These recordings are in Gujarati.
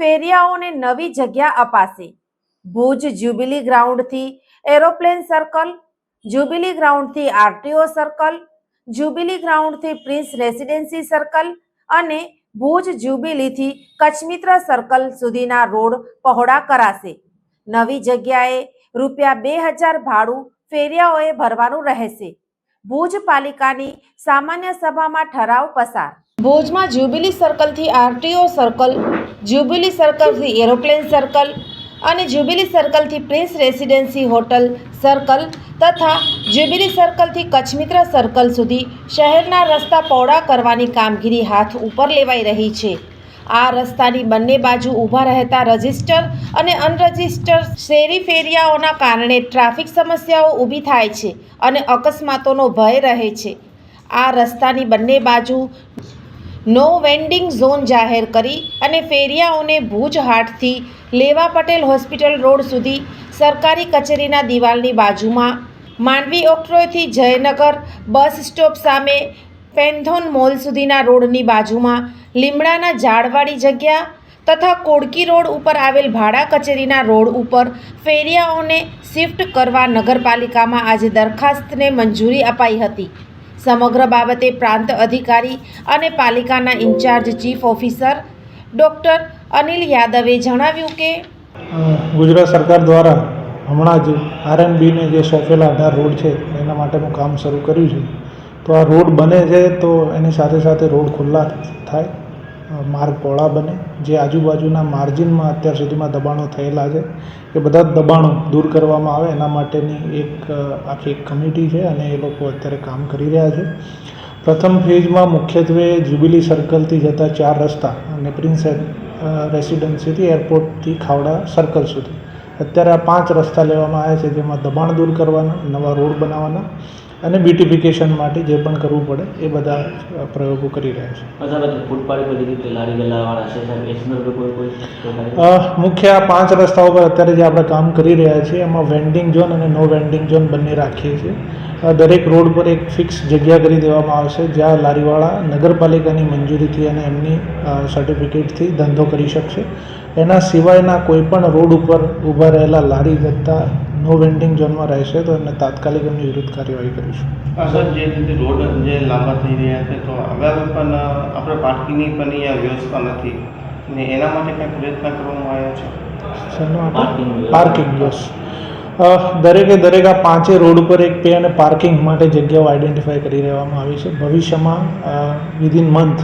ફેરિયાઓને નવી જગ્યા અપાશે. ભુજ જ્યુબિલી ગ્રાઉન્ડથી એરોપ્લેન સર્કલ, જ્યુબિલી ગ્રાઉન્ડથી આરટીઓ સર્કલ, જ્યુબિલી ગ્રાઉન્ડથી પ્રિન્સ રેસિડેન્સી સર્કલ અને ભુજ જ્યુબિલીથી કચ્છમિત્ર સર્કલ સુધીના રોડ પહોળા કરાશે. નવી જગ્યાએ રૂપિયા બે હજાર ભાડું ફેરિયાઓએ ભરવાનું રહેશે. ભુજ પાલિકાની સામાન્ય સભામાં ઠરાવ પસાર. ભુજમાં જ્યુબિલી સર્કલથી આરટીઓ સર્કલ જ્યુબિલી સર્કલથી એરોપ્લેન સર્કલ અને જ્યુબિલી સર્કલથી પ્રિન્સ રેસિડેન્સી હોટલ સર્કલ તથા જ્યુબિલી સર્કલથી કચ્છમિત્ર સર્કલ સુધી શહેરના રસ્તા પહોળા કરવાની કામગીરી હાથ ઉપર લેવાઈ રહી છે. આ રસ્તાની બંને બાજુ ઊભા રહેતા રજિસ્ટર અને અનરજિસ્ટર શેરી ફેરિયાઓના કારણે ટ્રાફિક સમસ્યાઓ ઊભી થાય છે અને અકસ્માતોનો ભય રહે છે. આ રસ્તાની બંને બાજુ નો વેન્ડિંગ ઝોન જાહેર કરી અને ફેરિયાઓને ભુજ હાટથી લેવા પટેલ હોસ્પિટલ રોડ સુધી સરકારી કચેરીના દિવાલની બાજુમાં. માંડવી ઓક્ટ્રોયથી જયનગર બસ સ્ટોપ સામે પેન્થોન મોલ સુધીના રોડની બાજુમાં લીમડાના ઝાડવાળી જગ્યા તથા કોડકી રોડ ઉપર આવેલ ભાડા કચેરીના રોડ ઉપર ફેરિયાઓને શિફ્ટ કરવા નગરપાલિકામાં આજે દરખાસ્તને મંજૂરી અપાઈ હતી. સમગ્ર બાબતે પ્રાંત અધિકારી અને પાલિકાના in-charge chief officer doctor Anil યાદવે જણાવ્યું કે ગુજરાત સરકાર દ્વારા હમણાં જ આરએનબીને જે સોંપેલા અઢાર રોડ છે, એના માટેનું કામ શરૂ કર્યું છે. તો આ રોડ બને છે તો એની સાથે સાથે રોડ ખુલ્લા થાય. માર્ગ પહોળા બને. જે આજુબાજુના માર્જિનમાં અત્યાર સુધીમાં દબાણો થયેલા છે. એ બધા જ દબાણો દૂર કરવામાં આવે. એના માટેની એક આખી એક કમિટી છે અને એ લોકો અત્યારે કામ કરી રહ્યા છે. પ્રથમ ફેઝમાં મુખ્યત્વે જ્યુબિલી સર્કલથી જતા ચાર રસ્તા અને પ્રિન્સ રેસિડેન્સીથી એરપોર્ટથી ખાવડા સર્કલ સુધી. અત્યારે આ પાંચ રસ્તા લેવામાં આવ્યા છે જેમાં દબાણ દૂર કરવાના, નવા રોડ બનાવવાના અને બ્યુટિફિકેશન માટે જે પણ કરવું પડે એ બધા પ્રયોગો કરી રહ્યા છે. મુખ્ય આ પાંચ રસ્તાઓ પર અત્યારે જે આપણે કામ કરી રહ્યા છીએ એમાં વેન્ડિંગ ઝોન અને નો વેન્ડિંગ ઝોન બંને રાખીએ છીએ. દરેક રોડ પર એક ફિક્સ જગ્યા કરી દેવામાં આવશે જ્યાં લારીવાળા નગરપાલિકાની મંજૂરીથી અને એમની સર્ટિફિકેટથી ધંધો કરી શકશે. એના સિવાયના કોઈ પણ રોડ ઉપર ઊભા રહેલા લારી ગત્તા નો વેન્ડિંગ ઝોનમાં રહેશે તો એમને તાત્કાલિક એમની વિરુદ્ધ કાર્યવાહી કરીશું. સર જે રીતે રોડ જે લાંબા થઈ રહ્યા છે તો આગળ પણ આપણે પાર્કિંગની પણ અહીંયા વ્યવસ્થા નથી. ને એના માટે કંઈ પ્રયત્ન કરવામાં આવ્યો છે. Parking yes. દરેકે દરેક આ પાંચે રોડ ઉપર એક પે અને પાર્કિંગ માટે જગ્યાઓ આઈડેન્ટિફાઈ કરી રહેવામાં આવી છે. ભવિષ્યમાં વિધિન મંથ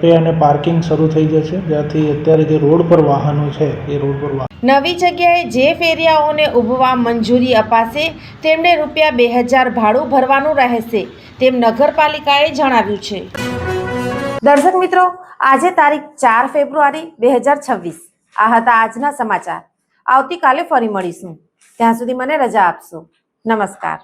પે અને પાર્કિંગ શરૂ થઈ જશે. જ્યાંથી અત્યારે જે રોડ પર વાહનો છે એ રોડ પર વાહન નવી જગ્યાએ જે ફેરિયાઓને ઊભવા મંજૂરી અપાશે તેમને રૂપિયા બે હજાર ભાડું ભરવાનું રહેશે તેમ નગરપાલિકાએ જણાવ્યું છે. દર્શક મિત્રો આજે તારીખ ચાર ફેબ્રુઆરી બે હજાર છવ્વીસ. આ હતા આજના સમાચાર. આવતીકાલે ફરી મળીશું. ત્યાં સુધી મને રજા આપશો. નમસ્કાર.